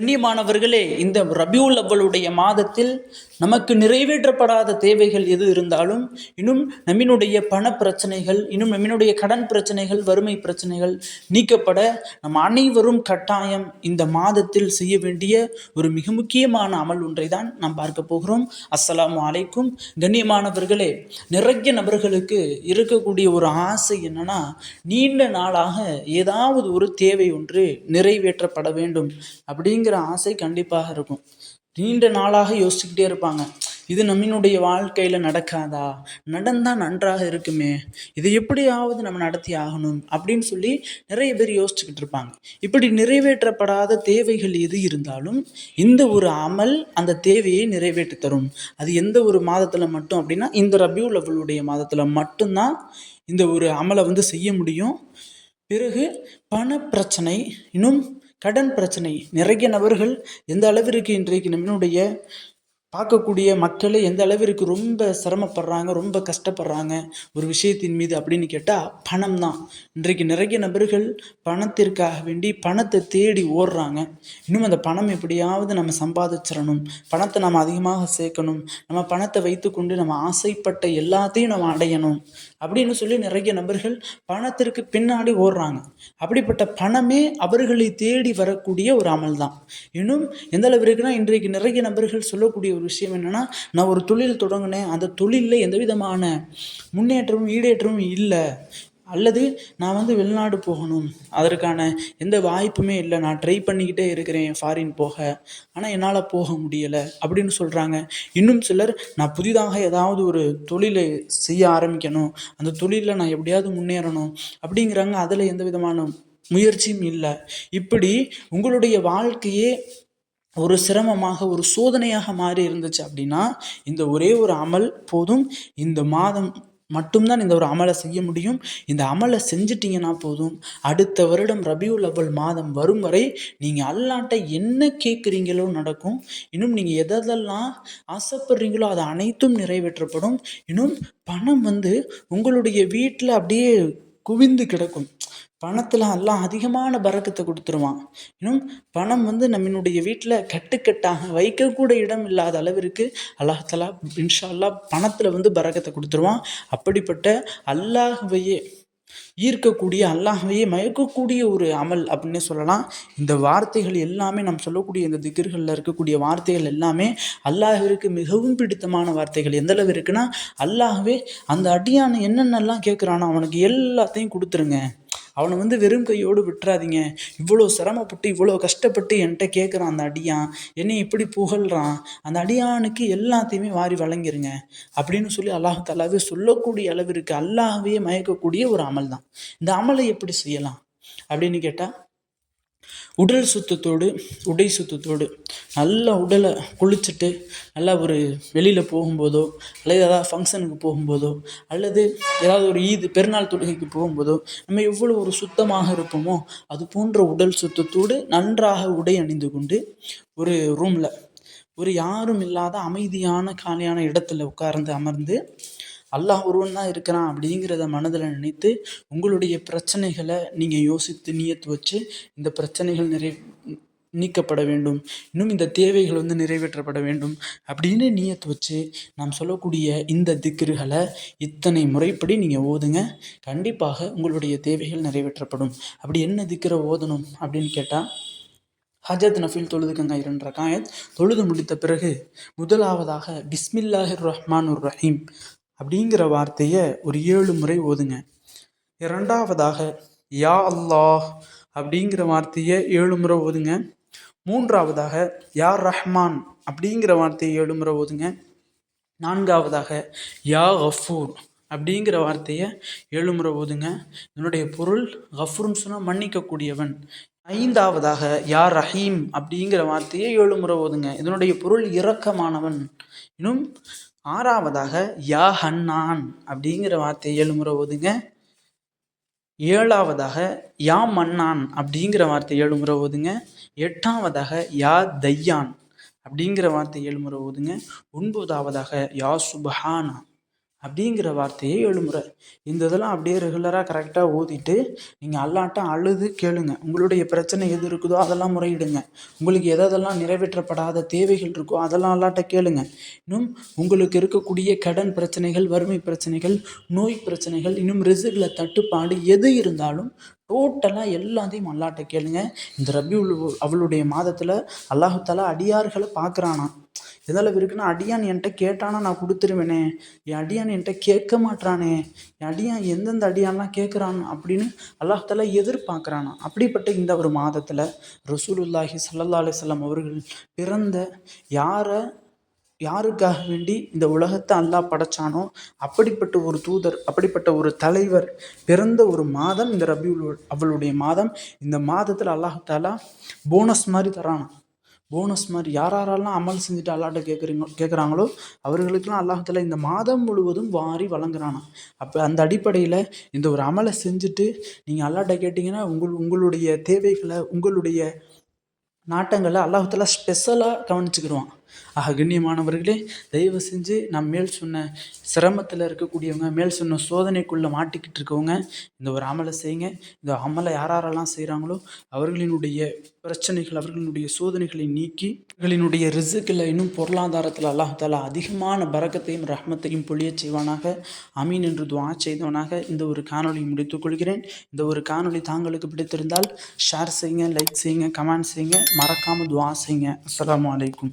கண்ணியமானவர்களே இந்த ரபியுல் அவ்வளுடைய மாதத்தில் நமக்கு நிறைவேற்றப்படாத தேவைகள் எது இருந்தாலும் இன்னும் நம்மினுடைய பண பிரச்சனைகள் இன்னும் நம்மினுடைய கடன் பிரச்சனைகள் வறுமை பிரச்சனைகள் நீக்கப்பட நம் அனைவரும் கட்டாயம் இந்த மாதத்தில் செய்ய வேண்டிய ஒரு மிக முக்கியமான அமல் ஒன்றை தான் நாம் பார்க்க போகிறோம். அஸ்ஸலாமு அலைக்கும். கண்ணியமானவர்களே நிறைய நபர்களுக்கு இருக்கக்கூடிய ஒரு ஆசை என்னன்னா நீண்ட நாளாக ஏதாவது ஒரு தேவை ஒன்று நிறைவேற்றப்பட வேண்டும். அப்படிங்கிற ஆசை கண்டிப்பாக இருக்கும். நீண்ட நாளாக யோசிச்சுக்கிட்டே இருப்பாங்க. இது நம்மினுடைய வாழ்க்கையில் நடக்காதா? நடந்தால் நன்றாக இருக்குமே. இது எப்படியாவது நம்ம நடத்தி ஆகணும் அப்படின்னு சொல்லி நிறைய பேர் யோசிச்சுக்கிட்டு இருப்பாங்க. இப்படி நிறைவேற்றப்படாத தேவைகள் எது இருந்தாலும் இந்த ஒரு அமல் அந்த தேவையை நிறைவேற்றி தரும். அது எந்த ஒரு மாதத்தில் மட்டும் அப்படின்னா இந்த ரபியுல் அவளுடைய மாதத்தில் மட்டும்தான் இந்த ஒரு அமலை வந்து செய்ய முடியும். பிறகு பண பிரச்சனை இன்னும் கடன் பிரச்சனை நிறைய நபர்கள் எந்த அளவிற்கு இன்றைக்கு நம்மளுடைய பார்க்கக்கூடிய மக்களே எந்த அளவிற்கு ரொம்ப சிரமப்படுறாங்க ரொம்ப கஷ்டப்படுறாங்க ஒரு விஷயத்தின் மீது அப்படின்னு கேட்டால் பணம் தான் இன்றைக்கு நிறைய நபர்கள் பணத்திற்காக வேண்டி பணத்தை தேடி ஓடுறாங்க. இன்னும் அந்த பணம் எப்படியாவது நம்ம சம்பாதிச்சிடணும். பணத்தை நம்ம அதிகமாக சேர்க்கணும். நம்ம பணத்தை வைத்துக்கொண்டு நம்ம ஆசைப்பட்ட எல்லாத்தையும் நம்ம அடையணும் அப்படின்னு சொல்லி நிறைய நபர்கள் பணத்திற்கு பின்னாடி ஓடுறாங்க. அப்படிப்பட்ட பணமே அவர்களை தேடி வரக்கூடிய ஒரு அமல் தான் இன்னும் எந்த அளவிற்குனா இன்றைக்கு நிறைய நபர்கள் சொல்லக்கூடிய ஒரு விஷயம் என்னென்னா நான் ஒரு தொழில் தொடங்கினேன். அந்த தொழிலில் எந்த விதமான முன்னேற்றமும் ஈடேற்றமும் இல்லை. அல்லது நான் வந்து வெளிநாடு போகணும். அதற்கான எந்த வாய்ப்புமே இல்லை. நான் ட்ரை பண்ணிக்கிட்டே இருக்கிறேன் ஃபாரின் போக. ஆனால் என்னால் போக முடியலை அப்படின்னு சொல்கிறாங்க இன்னும் சிலர் நான் புதிதாக ஏதாவது ஒரு தொழிலை செய்ய ஆரம்பிக்கணும். அந்த தொழிலில் நான் எப்படியாவது முன்னேறணும் அப்படிங்கிறாங்க. அதில் எந்த விதமான முயற்சியும் இல்லை. இப்படி உங்களுடைய வாழ்க்கையே ஒரு சிரமமாக ஒரு சோதனையாக மாறி இருந்துச்சு அப்படின்னா இந்த ஒரே ஒரு அமல் போதும். இந்த மாதம் மட்டும்தான் இந்த ஒரு அமலை செய்ய முடியும். இந்த அமலை செஞ்சிட்டிங்கன்னா போதும். அடுத்த வருடம் ரபியுல் அவ்வல் மாதம் வரும் வரை நீங்கள் அல்லாட்ட என்ன கேட்குறீங்களோ நடக்கும். இன்னும் நீங்கள் எதெல்லாம் ஆசைப்படுறீங்களோ அது அனைத்தும் நிறைவேற்றப்படும். இன்னும் பணம் வந்து உங்களுடைய வீட்டில் அப்படியே குவிந்து கிடக்கும். பணத்தில் எல்லாம் அதிகமான பறக்கத்தை கொடுத்துருவான். இன்னும் பணம் வந்து நம்மளுடைய வீட்டில் கட்டுக்கட்டாக வைக்கக்கூட இடம் இல்லாத அளவிற்கு அல்லாஹலா இன்ஷா அல்லா பணத்தில் வந்து பறக்கத்தை கொடுத்துருவான். அப்படிப்பட்ட அல்லாஹவையே ஈர்க்கக்கூடிய அல்லாஹவையே மயக்கக்கூடிய ஒரு அமல் அப்படின்னே சொல்லலாம். இந்த வார்த்தைகள் எல்லாமே நம்ம சொல்லக்கூடிய இந்த திகர்களில் இருக்கக்கூடிய வார்த்தைகள் எல்லாமே அல்லாஹிற்கு மிகவும் பிடித்தமான வார்த்தைகள். எந்த அளவு இருக்குன்னா அல்லாஹவே அந்த அடியான என்னென்னலாம் கேட்குறானோ அவனுக்கு எல்லாத்தையும் கொடுத்துருங்க. அவனை வந்து வெறும் கையோடு விட்டுறாதீங்க. இவ்வளோ சிரமப்பட்டு இவ்வளோ கஷ்டப்பட்டு என்கிட்ட கேட்குறான் அந்த அடியான். என்னை இப்படி புகழ்கிறான் அந்த அடியானுக்கு எல்லாத்தையுமே வாரி வழங்கிருங்க. அப்படின்னு சொல்லி அல்லாஹ் தலாவே சொல்லக்கூடிய அளவிற்கு அல்லாஹவே மயக்கக்கூடிய ஒரு அமல் தான் இந்த அமலை எப்படி செய்யலாம்? அப்படின்னு கேட்டால் உடல் சுத்தத்தோடு உடை சுத்தத்தோடு நல்ல உடலை குளிச்சுட்டு நல்லா ஒரு வெளியில் போகும்போதோ அல்லது ஏதாவது ஃபங்க்ஷனுக்கு போகும்போதோ அல்லது ஏதாவது ஒரு ஈது பெருநாள் தொழுகைக்கு போகும்போதோ நம்ம எவ்வளோ ஒரு சுத்தமாக இருப்போமோ அது போன்ற உடல் சுத்தத்தோடு நன்றாக உடை அணிந்து கொண்டு ஒரு ரூமில் ஒரு யாரும் இல்லாத அமைதியான காலியான இடத்துல உட்கார்ந்து அமர்ந்து அல்லாஹ் ஒருவன் தான் இருக்கிறான் அப்படிங்கிறத மனதில் நினைத்து உங்களுடைய பிரச்சனைகளை நீங்கள் யோசித்து நியத்து வச்சு இந்த பிரச்சனைகள் நிறை நீக்கப்பட வேண்டும். இன்னும் இந்த தேவைகள் வந்து நிறைவேற்றப்பட வேண்டும் அப்படின்னு நீயத்து வச்சு நாம் சொல்லக்கூடிய இந்த திக்ருகளை இத்தனை முறைப்படி நீங்கள் ஓதுங்க. கண்டிப்பாக உங்களுடைய தேவைகள் நிறைவேற்றப்படும். அப்படி என்ன திக்கிற ஓதணும் அப்படின்னு கேட்டால் ஹஜத் நஃபில் தொழுதுக்கங்க இரண்டு ரகாயத் தொழுது முடித்த பிறகு முதலாவதாக பிஸ்மில்லாஹிர் ரஹ்மான் ரஹீம் அப்படிங்கிற வார்த்தையை ஒரு ஏழு முறை ஓதுங்க. இரண்டாவதாக யா அல்லாஹ் அப்படிங்கிற வார்த்தையை ஏழு முறை ஓதுங்க. மூன்றாவதாக யா ரஹ்மான் அப்படிங்கிற வார்த்தையை ஏழு முறை ஓதுங்க. நான்காவதாக யா கஃபூர் அப்படிங்கிற வார்த்தையை ஏழு முறை ஓதுங்க. இதனுடைய பொருள் கஃபூர்னு சொன்னால் மன்னிக்கக்கூடியவன். ஐந்தாவதாக யா ரஹீம் அப்படிங்கிற வார்த்தையை ஏழு முறை ஓதுங்க. இதனுடைய பொருள் இரக்கமானவன். இன்னும் ஆறாவதாக யா ஹன்னான் அப்படிங்கிற வார்த்தை ஏழு முறை ஓதுங்க. ஏழாவதாக யா மன்னான் அப்படிங்கிற வார்த்தை ஏழு முறை ஓதுங்க. எட்டாவதாக யா தையான் அப்படிங்கிற வார்த்தை ஏழு முறை ஓதுங்க. ஒன்பதாவதாக யா சுபஹானா அப்படிங்கிற வார்த்தையை எழுமுறை இந்த இதெல்லாம் அப்படியே ரெகுலராக கரெக்டாக ஓதிட்டு நீங்கள் அல்லாட்ட அழுது கேளுங்க. உங்களுடைய பிரச்சனை எது இருக்குதோ அதெல்லாம் முறையிடுங்க. உங்களுக்கு எதெல்லாம் நிறைவேற்றப்படாத தேவைகள் இருக்கோ அதெல்லாம் அல்லாட்ட கேளுங்க. இன்னும் உங்களுக்கு இருக்கக்கூடிய கடன் பிரச்சனைகள் வறுமை பிரச்சனைகள் நோய் பிரச்சனைகள் இன்னும் ரிசுகில் தட்டுப்பாடு எது இருந்தாலும் டோட்டலாக எல்லாத்தையும் அல்லாட்ட கேளுங்க. இந்த ரபி அவளுடைய மாதத்தில் அல்லாஹாலா அடியார்களை பார்க்குறானா எதளவு இருக்குன்னா அடியான் என்கிட்ட கேட்டானா நான் கொடுத்துருவேனே. என் அடியான் என்கிட்ட கேட்க மாட்றானே. என் அடியான் எந்தெந்த அடியான்லாம் கேட்குறான் அப்படின்னு அல்லாஹால எதிர்பார்க்குறானா? அப்படிப்பட்ட இந்த ஒரு மாதத்தில் ரசூலுல்லாஹி சல்லா அலைஹி அவர்கள் பிறந்த யாரை யாருக்காக வேண்டி இந்த உலகத்தை அல்லாஹ் படைச்சானோ அப்படிப்பட்ட ஒரு தூதர் அப்படிப்பட்ட ஒரு தலைவர் பிறந்த ஒரு மாதம் இந்த ரபியுல் அவளுடைய மாதம். இந்த மாதத்தில் அல்லாஹாலா போனஸ் மாதிரி தரானா போனஸ் மாதிரி யார் யாரெல்லாம் அமல் செஞ்சுட்டு அல்லாட்ட கேட்குறீங்க கேட்குறாங்களோ அவர்களுக்கெல்லாம் அல்லாஹத்தில் இந்த மாதம் முழுவதும் வாரி வழங்குறானா. அப்போ அந்த அடிப்படையில் இந்த ஒரு அமலை செஞ்சுட்டு நீங்கள் அல்லாட்ட கேட்டிங்கன்னா உங்கள் உங்களுடைய தேவைகளை உங்களுடைய நாட்டங்களை அல்லாஹத்தில் ஸ்பெஷலாக கவனிச்சுக்கிடுவான் ஆக கண்ணியமானவர்களே தயவு செஞ்சு நான் மேல் சொன்ன சிரமத்தில் இருக்கக்கூடியவங்க மேல் சொன்ன சோதனைக்குள்ளே மாட்டிக்கிட்டு இருக்கவங்க இந்த ஒரு அமலை செய்யுங்க. இந்த அமலை யார் யாரெல்லாம் செய்கிறாங்களோ அவர்களினுடைய பிரச்சனைகள் அவர்களினுடைய சோதனைகளை நீக்கி அவர்களினுடைய ரிசுக்கில் இன்னும் பொருளாதாரத்தில் அல்லாஹால அதிகமான பறக்கத்தையும் ரஹ்மத்தையும் பொழியச் செய்வானாக. அமீன் என்று துவா செய்தவனாக இந்த ஒரு காணொளி முடித்துக் கொள்கிறேன். இந்த ஒரு காணொளி தாங்களுக்கு பிடித்திருந்தால் ஷேர் செய்யுங்க லைக் செய்யுங்க கமெண்ட் செய்யுங்க. மறக்காமல் துவா செய்யுங்க. அஸ்லாம் அலைக்கும்.